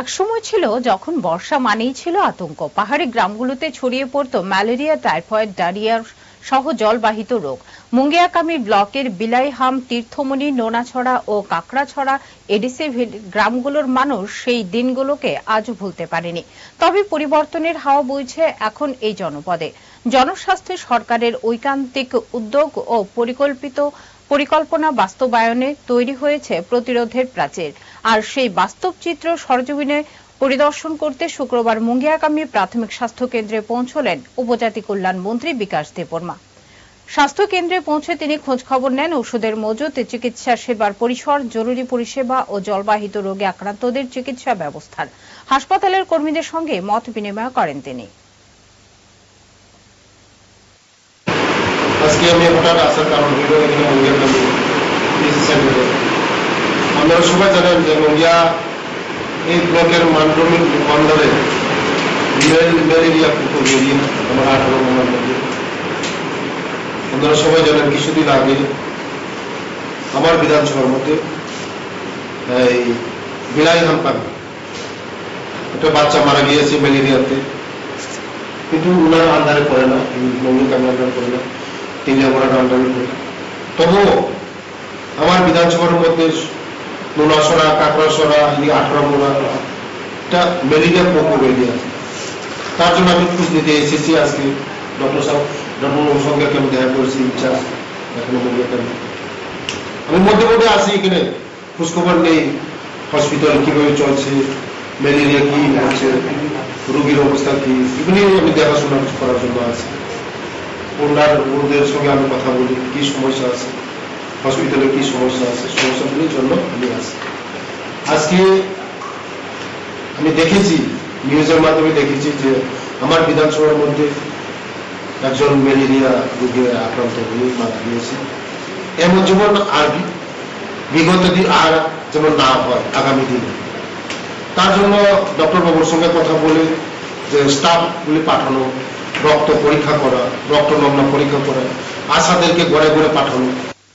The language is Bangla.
একসময় ছিল যখন বর্ষা মানেই ছিল আতঙ্ক। পাহাড়ি গ্রামগুলোতে ছড়িয়ে পড়তো ম্যালেরিয়া, টাইফয়েড, ডায়রিয়া সহ জলবাহিত রোগ। মুঙ্গিয়াকামি ব্লকের বিলাইহাম, তীর্থমণি, নোনাছড়া ও কাকড়াছড়া এডিসি গ্রামগুলোর মানুষ সেই দিনগুলোকে আজও ভুলতে পারেনি। তবে পরিবর্তনের হাওয়া বইছে এখন এই জনপদে। জনস্বাস্থ্যে সরকারের ঐকান্তিক উদ্যোগ ও পরিকল্পিত পরিকল্পনা বাস্তবায়নে তৈরি হয়েছে প্রতিরোধের প্রাচীর। আর সেই বাস্তব চিত্র সরজমিনে পরিদর্শন করতে শুক্রবার মুঙ্গিয়াকামী প্রাথমিক স্বাস্থ্য কেন্দ্রে পৌঁছলেন উপজাতি কল্যাণ মন্ত্রী বিকাশ দেববর্মা। স্বাস্থ্য কেন্দ্রে পৌঁছে তিনি খোঁজ খবর নেন ওষুধের মজুত, চিকিৎসা সেবার পরিসর, জরুরি পরিষেবা ও জলবাহিত রোগে আক্রান্তদের চিকিৎসা ব্যবস্থার। হাসপাতালের কর্মীদের সঙ্গে মত বিনিময় করেন তিনি। আজকে আমি হঠাৎ আসার কারণ হইল এখানে আপনারা সবাই জানেন যে মঙ্গিয়া এই ব্লকের মানভূমির মন্ডলে ম্যালেরিয়া কুকুর বেরিয়ে আমার আঠারো মধ্যে। আপনারা সবাই জানেন কিছুদিন আগে আমার বিধানসভার মধ্যে এই বিলাই হামপান একটা বাচ্চা মারা গিয়েছে ম্যালেরিয়াতে। কিন্তু ওনার আন্ধারে পড়ে না মঙ্গল কামি আন্ধারে পড়ে না তিনজাগড়ার আন্ডারে পড়ে তবুও আমার বিধানসভার মধ্যে নোনাসরা কাকড়াসরা এই আঠারো মোড়া একটা ম্যালেরিয়া প্রকোপ এরিয়া তার জন্য আমি খোঁজ নিতে এসেছি আজকে। ডক্টর সাহেব, ডক্টর সঙ্গে আমি দেখা করেছি ইনচার্জ এখনও আমি। মধ্যে মধ্যে আসি এখানে, খোঁজখবর নেই হসপিটাল কীভাবে চলছে ম্যালেরিয়া কি হচ্ছে, রোগীর অবস্থা কি, এগুলি আমি দেখাশোনা করার জন্য আছি। ওনার, ওদের সঙ্গে আমি কথা বলি, কি সমস্যা আছে। হসপিটালে কি সমস্যা আছে? সমস্যাগুলির জন্য আমি আছি আজকে আমি দেখেছি, নিউজের মাধ্যমে দেখেছি যে আমার বিধানসভার মধ্যে একজন ম্যালেরিয়া রোগী আক্রান্ত হয়ে মারা গিয়েছে। এমন যেমন আর বিগত দিন আর যেমন না হয় আগামী দিনে। তার জন্য ডক্টর বাবুর সঙ্গে কথা বলে যে স্টাফগুলি পাঠানো, রক্ত পরীক্ষা করা, রক্ত নমুনা পরীক্ষা করা আশাদেরকে ঘরে ঘরে পাঠানো।